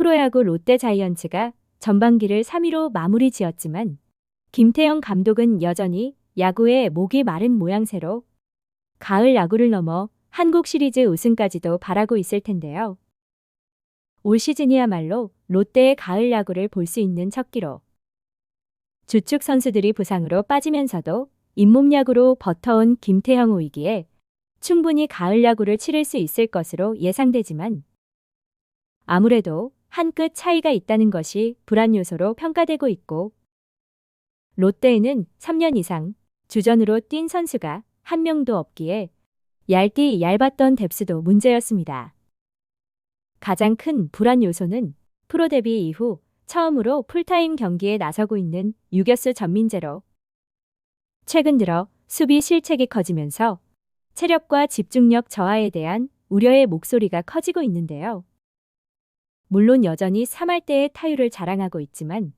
프로야구 롯데 자이언츠가 전반기를 3위로 마무리 지었지만 김태형 감독은 여전히 야구에 목이 마른 모양새로 가을 야구를 넘어 한국 시리즈 우승까지도 바라고 있을 텐데요. 올 시즌이야말로 롯데의 가을 야구를 볼 수 있는 첫 기로. 주축 선수들이 부상으로 빠지면서도 잇몸 야구로 버텨온 김태형 오이기에 충분히 가을 야구를 치를 수 있을 것으로 예상되지만 아무래도 한 끗 차이가 있다는 것이 불안 요소로 평가되고 있고 롯데에는 3년 이상 주전으로 뛴 선수가 한 명도 없기에 얇디 얇았던 뎁스도 문제였습니다. 가장 큰 불안 요소는 프로 데뷔 이후 처음으로 풀타임 경기에 나서고 있는 유격수 전민재로 최근 들어 수비 실책이 커지면서 체력과 집중력 저하에 대한 우려의 목소리가 커지고 있는데요. 물론 여전히 3할 때의 타율을 자랑하고 있지만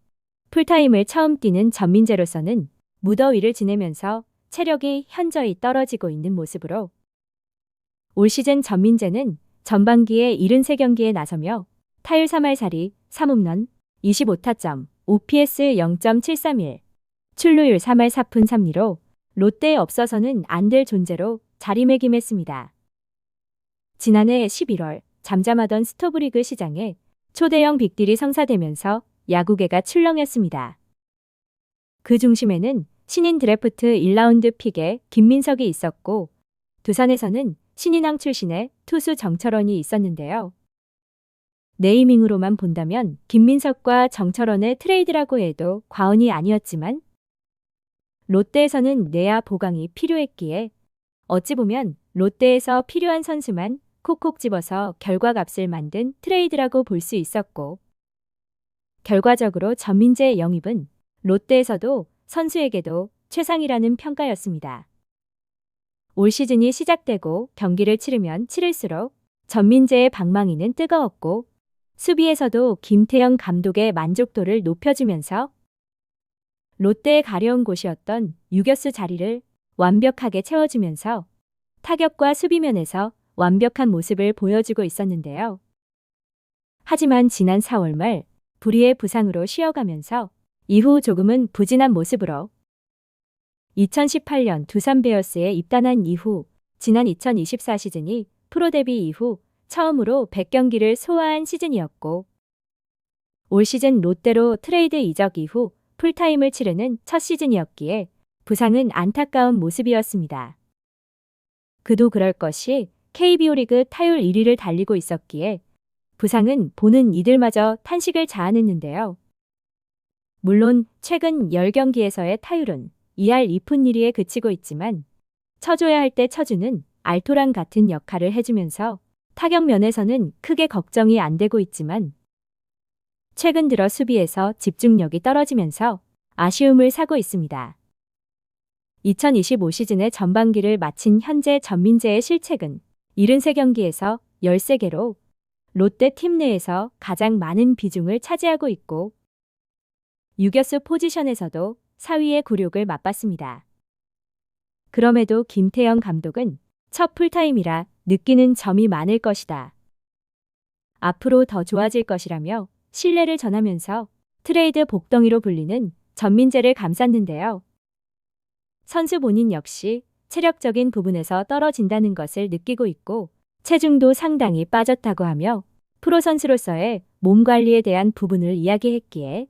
풀타임을 처음 뛰는 전민재로서는 무더위를 지내면서 체력이 현저히 떨어지고 있는 모습으로 올 시즌 전민재는 전반기에 73경기에 나서며 타율 3할 4리 3홈런 25타점 OPS 0.731 출루율 3할 4푼 3리로 롯데에 없어서는 안 될 존재로 자리매김했습니다. 지난해 11월 잠잠하던 스토브리그 시장에 초대형 빅딜이 성사되면서 야구계가 출렁였습니다. 그 중심에는 신인 드래프트 1라운드 픽에 김민석이 있었고 두산에서는 신인왕 출신의 투수 정철원이 있었는데요. 네이밍으로만 본다면 김민석과 정철원의 트레이드라고 해도 과언이 아니었지만 롯데에서는 내야 보강이 필요했기에 어찌 보면 롯데에서 필요한 선수만 콕콕 집어서 결과값을 만든 트레이드라고 볼 수 있었고 결과적으로 전민재의 영입은 롯데에서도 선수에게도 최상이라는 평가였습니다. 올 시즌이 시작되고 경기를 치르면 치를수록 전민재의 방망이는 뜨거웠고 수비에서도 김태형 감독의 만족도를 높여주면서 롯데의 가려운 곳이었던 유격수 자리를 완벽하게 채워주면서 타격과 수비면에서 완벽한 모습을 보여주고 있었는데요. 하지만 지난 4월 말 불의의 부상으로 쉬어가면서 이후 조금은 부진한 모습으로 2018년 두산 베어스에 입단한 이후 지난 2024 시즌이 프로 데뷔 이후 처음으로 100경기를 소화한 시즌이었고 올 시즌 롯데로 트레이드 이적 이후 풀타임을 치르는 첫 시즌이었기에 부상은 안타까운 모습이었습니다. 그도 그럴 것이 KBO 리그 타율 1위를 달리고 있었기에 부상은 보는 이들마저 탄식을 자아냈는데요. 물론 최근 10경기에서의 타율은 2할 2푼 1리에 그치고 있지만 쳐줘야 할 때 쳐주는 알토란 같은 역할을 해주면서 타격 면에서는 크게 걱정이 안 되고 있지만 최근 들어 수비에서 집중력이 떨어지면서 아쉬움을 사고 있습니다. 2025 시즌의 전반기를 마친 현재 전민재의 실책은 73경기에서 13개로 롯데 팀 내에서 가장 많은 비중을 차지하고 있고 유격수 포지션에서도 4위의 굴욕을 맛봤습니다. 그럼에도 김태형 감독은 첫 풀타임이라 느끼는 점이 많을 것이다. 앞으로 더 좋아질 것이라며 신뢰를 전하면서 트레이드 복덩이로 불리는 전민재를 감쌌는데요. 선수 본인 역시 체력적인 부분에서 떨어진다는 것을 느끼고 있고 체중도 상당히 빠졌다고 하며 프로 선수로서의 몸 관리에 대한 부분을 이야기했기에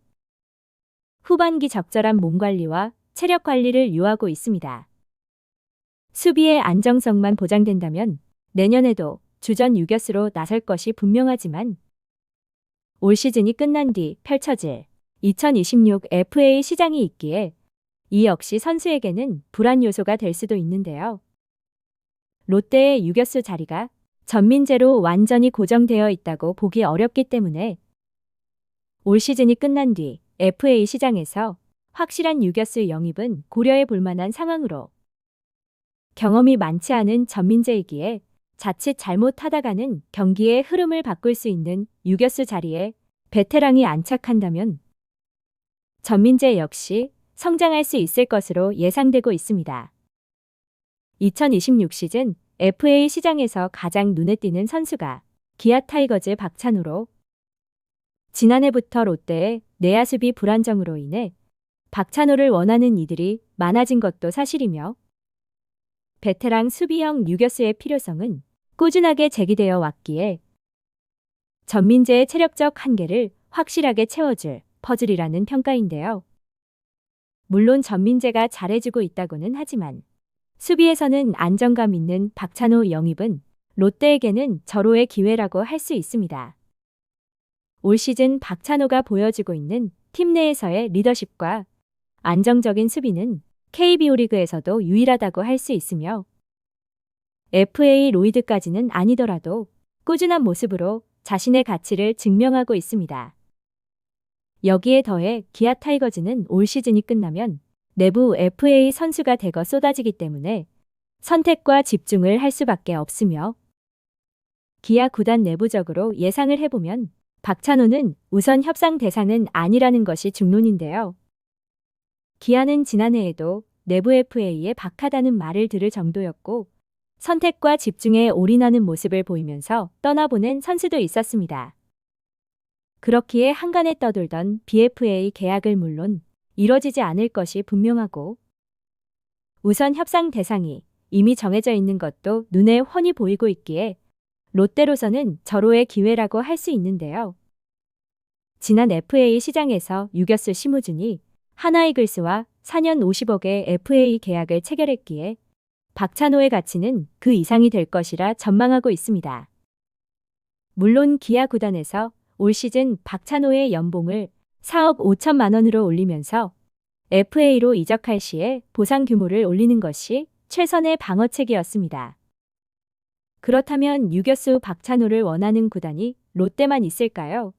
후반기 적절한 몸 관리와 체력 관리를 요하고 있습니다. 수비의 안정성만 보장된다면 내년에도 주전 유격수로 나설 것이 분명하지만 올 시즌이 끝난 뒤 펼쳐질 2026 FA 시장이 있기에 이 역시 선수에게는 불안 요소가 될 수도 있는데요. 롯데의 유격수 자리가 전민재로 완전히 고정되어 있다고 보기 어렵기 때문에 올 시즌이 끝난 뒤 FA 시장에서 확실한 유격수 영입은 고려해 볼 만한 상황으로 경험이 많지 않은 전민재이기에 자칫 잘못하다가는 경기의 흐름을 바꿀 수 있는 유격수 자리에 베테랑이 안착한다면 전민재 역시 성장할 수 있을 것으로 예상되고 있습니다. 2026 시즌 FA 시장에서 가장 눈에 띄는 선수가 기아 타이거즈 박찬호로 지난해부터 롯데의 내야 수비 불안정으로 인해 박찬호를 원하는 이들이 많아진 것도 사실이며 베테랑 수비형 유격수의 필요성은 꾸준하게 제기되어 왔기에 전민재의 체력적 한계를 확실하게 채워줄 퍼즐이라는 평가인데요. 물론 전민재가 잘해주고 있다고는 하지만 수비에서는 안정감 있는 박찬호 영입은 롯데에게는 절호의 기회라고 할 수 있습니다. 올 시즌 박찬호가 보여주고 있는 팀 내에서의 리더십과 안정적인 수비는 KBO 리그에서도 유일하다고 할 수 있으며 FA 로이드까지는 아니더라도 꾸준한 모습으로 자신의 가치를 증명하고 있습니다. 여기에 더해 기아 타이거즈는 올 시즌이 끝나면 내부 FA 선수가 대거 쏟아지기 때문에 선택과 집중을 할 수밖에 없으며 기아 구단 내부적으로 예상을 해보면 박찬호는 우선 협상 대상은 아니라는 것이 중론인데요. 기아는 지난해에도 내부 FA에 박하다는 말을 들을 정도였고 선택과 집중에 올인하는 모습을 보이면서 떠나보낸 선수도 있었습니다. 그렇기에 한간에 떠돌던 BFA 계약을 물론 이뤄지지 않을 것이 분명하고 우선 협상 대상이 이미 정해져 있는 것도 눈에 훤히 보이고 있기에 롯데로서는 절호의 기회라고 할 수 있는데요. 지난 FA 시장에서 유격수 심우준이 하나이글스와 4년 50억의 FA 계약을 체결했기에 박찬호의 가치는 그 이상이 될 것이라 전망하고 있습니다. 물론 기아 구단에서 올 시즌 박찬호의 연봉을 4억 5천만 원으로 올리면서 FA로 이적할 시에 보상 규모를 올리는 것이 최선의 방어책이었습니다. 그렇다면 유격수 박찬호를 원하는 구단이 롯데만 있을까요?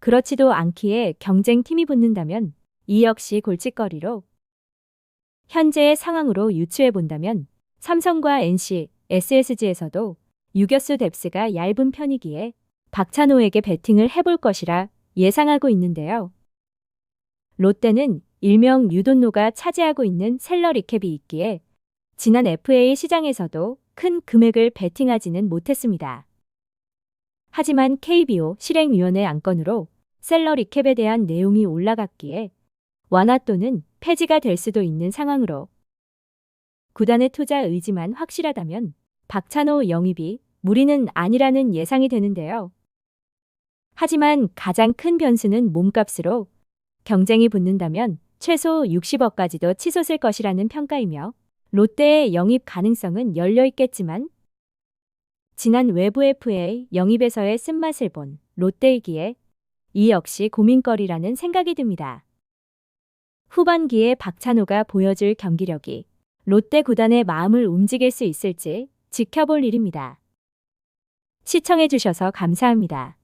그렇지도 않기에 경쟁팀이 붙는다면 이 역시 골칫거리로 현재의 상황으로 유추해 본다면 삼성과 NC, SSG에서도 유격수 뎁스가 얇은 편이기에 박찬호에게 배팅을 해볼 것이라 예상하고 있는데요. 롯데는 일명 유돈노가 차지하고 있는 셀러리 캡이 있기에 지난 FA 시장에서도 큰 금액을 베팅하지는 못했습니다. 하지만 KBO 실행위원회 안건으로 셀러리 캡에 대한 내용이 올라갔기에 완화 또는 폐지가 될 수도 있는 상황으로 구단의 투자 의지만 확실하다면 박찬호 영입이 무리는 아니라는 예상이 되는데요. 하지만 가장 큰 변수는 몸값으로 경쟁이 붙는다면 최소 60억까지도 치솟을 것이라는 평가이며 롯데의 영입 가능성은 열려 있겠지만 지난 외부 FA 영입에서의 쓴맛을 본 롯데이기에 이 역시 고민거리라는 생각이 듭니다. 후반기에 박찬호가 보여줄 경기력이 롯데 구단의 마음을 움직일 수 있을지 지켜볼 일입니다. 시청해주셔서 감사합니다.